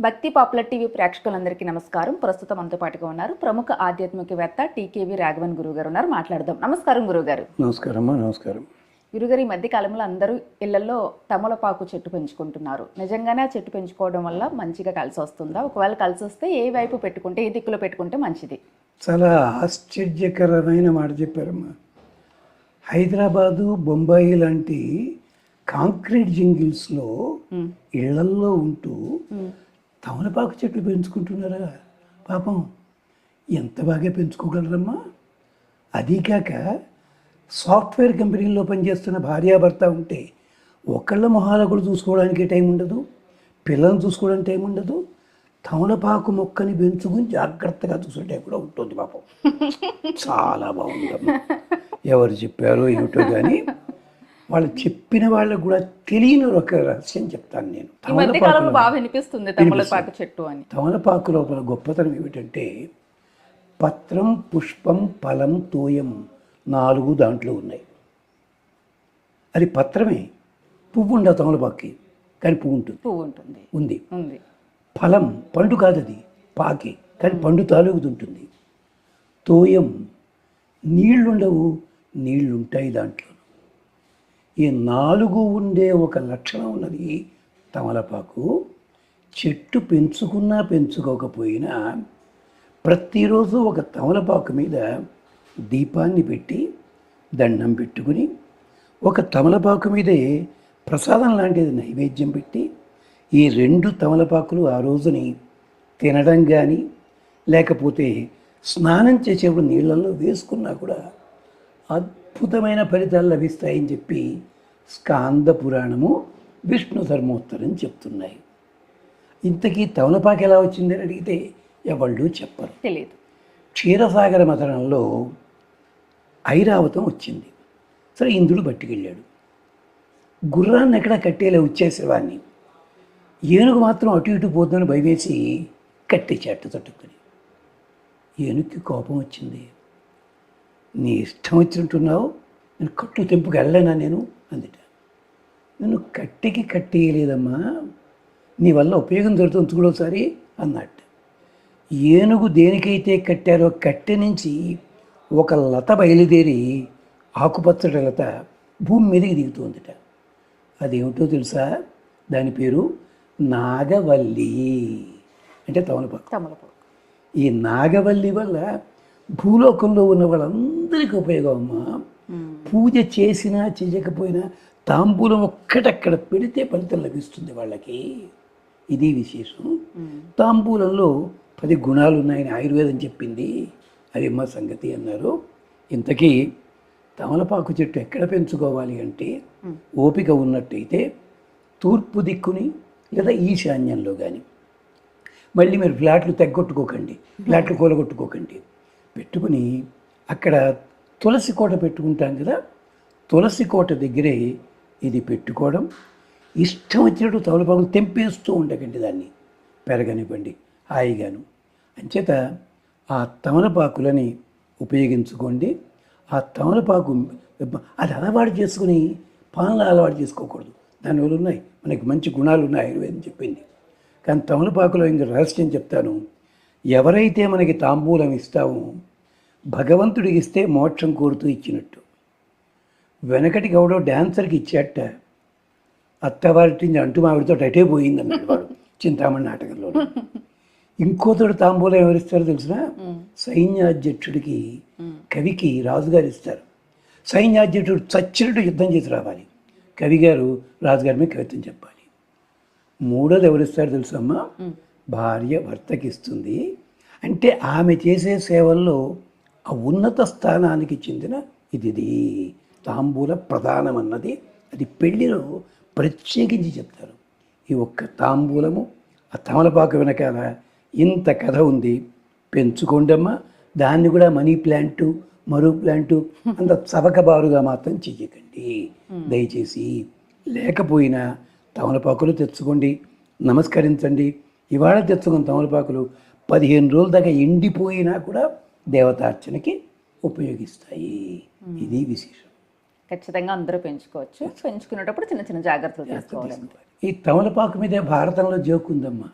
భక్తి popular TV ప్రేక్షకులందరికీ నమస్కారం. ప్రస్తుతం మనతో పాటుగా ఉన్నారు ప్రముఖ ఆధ్యాత్మికవేత్త టీకేవి రాఘవన్ గురువు గారు ఉన్నారు. మాట్లాడదాం. నమస్కారం గురుగారు నమస్కారం అమ్మా నమస్కారం. గురుగారు ఈ మధ్య కాలంలో అందరూ ఇళ్ళలో తమలపాకు చెట్టు పెంచుకుంటున్నారు. నిజంగానే ఆ చెట్టు పెంచుకోవడం వల్ల మంచిగా కలిసి వస్తుందా? ఒకవేళ కలిసి వస్తే ఏ వైపు పెట్టుకుంటే ఏ దిక్కులో పెట్టుకుంటే మంచిది? చాలా ఆశ్చర్యకరమైన మాట చెప్పారమ్మా. హైదరాబాదు బొంబాయి లాంటి కాంక్రీట్ జింగిల్స్లో ఇళ్ళల్లో ఉంటూ తమలపాకు చెట్లు పెంచుకుంటున్నారా? పాపం ఎంత బాగా పెంచుకోగలరమ్మా? అదీ కాక సాఫ్ట్వేర్ కంపెనీల్లో పనిచేస్తున్న భార్యాభర్త ఉంటే ఒకళ్ళ మొహాల కూడా చూసుకోవడానికి టైం ఉండదు పిల్లల్ని చూసుకోవడానికి టైం ఉండదు తమలపాకు మొక్కని పెంచుకుని జాగ్రత్తగా చూసే టైం కూడా ఉంటుంది పాపం. చాలా బాగుందమ్మా. ఎవరు చెప్పారో ఏమిటో కానీ వాళ్ళు చెప్పిన వాళ్ళకు కూడా తెలియని ఒక రహస్యం చెప్తాను నేను. తమలపాకులో తమలపాకు చెట్టు అని. తమలపాకు లోపల గొప్పతనం ఏమిటంటే పత్రం పుష్పం ఫలం తోయం నాలుగు దాంట్లో ఉన్నాయి. అది పత్రమే. పువ్వు ఉండదు తమలపాకుకి? కానీ పువ్వు ఉంటుంది. పువ్వు ఉంటుంది. ఉంది. ఉంది. ఫలం పండు కాదు అది పాకి. కానీ పండు తాలూకుతుంటుంది తోయం నీళ్ళుండవు నీళ్ళుంటాయి దాంట్లో. ఈ నాలుగు ఉండే ఒక లక్షణం ఉన్నది. తమలపాకు చెట్టు పెంచుకున్నా పెంచుకోకపోయినా ప్రతిరోజు ఒక తమలపాకు మీద దీపాన్ని పెట్టి దండం పెట్టుకుని ఒక తమలపాకు మీదే ప్రసాదం లాంటిది నైవేద్యం పెట్టి ఈ రెండు తమలపాకులు ఆ రోజుని తినడం కానీ లేకపోతే స్నానం చేసేప్పుడు నీళ్ళల్లో వేసుకున్నా కూడా అద్భుతమైన ఫలితాలు లభిస్తాయని చెప్పి స్కాంద పురాణము విష్ణు ధర్మోత్తరం చెప్తున్నాయి. ఇంతకీ తమలపాకు ఎలా వచ్చిందని అడిగితే ఎవళ్ళు చెప్పరు. తెలియదు క్షీరసాగర మథనంలో ఐరావతం వచ్చింది. సరే ఇంద్రుడు పట్టుకెళ్ళాడు. గుర్రాన్ని ఎక్కడ కట్టేలే వచ్చేసేవాడిని. ఏనుగు మాత్రం అటు ఇటు పోతుందని భయవేసి కట్టేచాట తట్టుకుని. ఏనుగుకి కోపం వచ్చింది. నీ ఇష్టం వచ్చినట్టున్నావు నేను కట్టు తెంపుకు వెళ్ళలేనా నేను? అందుట. నేను కట్టెకి కట్టేయలేదమ్మా నీ వల్ల ఉపయోగం దొరుకుతుంది చూడోసారి అన్నట్టు ఏనుగు దేనికైతే కట్టారో కట్టె నుంచి ఒక లత బయలుదేరి ఆకుపచ్చడి లత భూమి మీదకి దిగుతుందిట. అదేమిటో తెలుసా? దాని పేరు నాగవల్లి. అంటే తమలపాకు. తమలపాకు. ఈ నాగవల్లి వల్ల భూలోకంలో ఉన్న వాళ్ళందరికీ ఉపయోగం అమ్మా. పూజ చేసినా చేయకపోయినా తాంబూలం ఒక్కటక్కడ పెడితే ఫలితం లభిస్తుంది వాళ్ళకి. ఇది విశేషం. తాంబూలంలో పది గుణాలు ఉన్నాయని ఆయుర్వేదం చెప్పింది. అది మా సంగతి అన్నారు. ఇంతకీ తమలపాకు చెట్టు ఎక్కడ పెంచుకోవాలి అంటే ఓపిక ఉన్నట్టయితే తూర్పు దిక్కుని లేదా ఈశాన్యంలో కానీ మళ్ళీ మీరు ఫ్లాట్లు తెగ్గొట్టుకోకండి. ఫ్లాట్లు కూలగొట్టుకోకండి. పెట్టుకుని అక్కడ తులసి కోట పెట్టుకుంటాం కదా తులసి కోట దగ్గరే ఇది పెట్టుకోవడం. ఇష్టం వచ్చినట్టు తమలపాకులు తెంపేస్తూ ఉండకండి దాన్ని పెరగనివ్వండి హాయిగాను. అంచేత ఆ తమలపాకులని ఉపయోగించుకోండి. ఆ తమలపాకు అది అలవాటు చేసుకుని పాలన అలవాటు చేసుకోకూడదు. దానివల్ల ఉన్నాయి మనకి మంచి గుణాలు ఉన్నాయి ఆయుర్వేదం చెప్పింది. కానీ తమలపాకులో ఇంకా రహస్యం చెప్తాను. ఎవరైతే మనకి తాంబూలం ఇస్తామో భగవంతుడికి ఇస్తే మోక్షం కోరుతూ ఇచ్చినట్టు. వెనకటి గౌడో డాన్సర్కి ఇచ్చాట అత్తవారి అంటు మావిడితో అటే పోయింది అన్నాడు వాడు చింతామణి నాటకంలో ఇంకోతడు తాంబూలం ఎవరిస్తారో తెలిసిన సైన్యాధ్యక్షుడికి కవికి రాజుగారు ఇస్తారు. సైన్యాధ్యక్షుడు చచ్చినట్టు యుద్ధం చేసి రావాలి. కవిగారు రాజుగారి మీద కవిత్వం చెప్పాలి. మూడోది ఎవరిస్తారు తెలుసమ్మా భార్య భర్తకి ఇస్తుంది అంటే ఆమె చేసే సేవల్లో ఆ ఉన్నత స్థానానికి చెందిన ఇది ఇది తాంబూల ప్రధానం అన్నది అది పెళ్ళిలో ప్రత్యేకించి చెప్తారు. ఈ ఒక్క తాంబూలము ఆ తమలపాకు వెనకాల ఇంత కథ ఉంది. పెంచుకోండమ్మా దాన్ని కూడా మనీ ప్లాంటు మరో ప్లాంటు అంత చవకబారుగా మాత్రం చెయ్యకండి. దయచేసి లేకపోయినా తమలపాకులు తెచ్చుకోండి నమస్కరించండి. ఇవాళ తెచ్చుకున్న తమలపాకులు పదిహేను రోజుల దాకా ఎండిపోయినా కూడా దేవతార్చనకి ఉపయోగిస్తాయి. ఇది విశేషం. ఖచ్చితంగా అందరూ పెంచుకోవచ్చు. పెంచుకునేటప్పుడు చిన్న చిన్న జాగ్రత్తలు తీసుకోవాలి ఈ తమలపాకు మీదే భారతంలో జోక్ ఉందమ్మా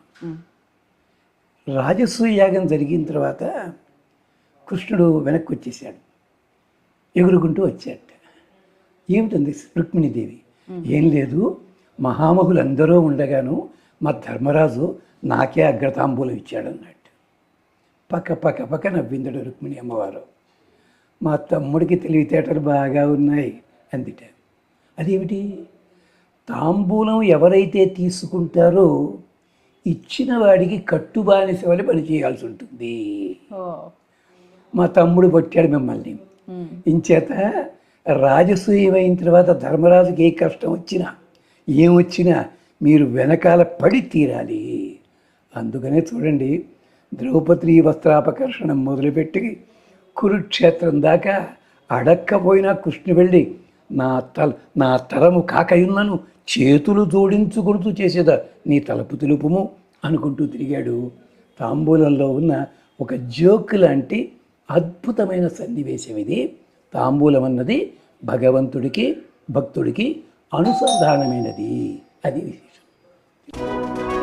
రాజసూయ యాగం జరిగిన తర్వాత కృష్ణుడు వెనక్కి వచ్చేసాడు ఎగురుకుంటూ వచ్చాట ఏమిటంది రుక్మిణీదేవి? ఏం లేదు. మహామహులు అందరూ ఉండగాను మా ధర్మరాజు నాకే అగ్రతాంబూలం ఇచ్చాడన్నట్టు. పక్క పక్క పక్క నవ్విందడు రుక్మిణి అమ్మవారు. మా తమ్ముడికి తెలివితేటలు బాగా ఉన్నాయి అందిట. అదేమిటి? తాంబూలం ఎవరైతే తీసుకుంటారో ఇచ్చిన వాడికి కట్టుబానిస వల్ల పని చేయాల్సి ఉంటుంది. మా తమ్ముడు పట్టాడు మిమ్మల్ని. ఇంచేత రాజసూయం అయిన తర్వాత ధర్మరాజుకి ఏ కష్టం వచ్చినా ఏం వచ్చినా మీరు వెనకాల పడి తీరాలి. అందుకనే చూడండి ద్రౌపది వస్త్రాపకర్షణం మొదలుపెట్టి కురుక్షేత్రం దాకా అడక్కపోయినా కృష్ణు వెళ్ళి నా తల నా తరము కాకయున్నను చేతులు జోడించుకుంటూ చేసేదా నీ తలపు తెలుపుము అనుకుంటూ తిరిగాడు. తాంబూలంలో ఉన్న ఒక జోక్ లాంటి అద్భుతమైన సన్నివేశం ఇది. తాంబూలం అన్నది భగవంతుడికి భక్తుడికి అనుసంధానమైనది. అది విశేషం.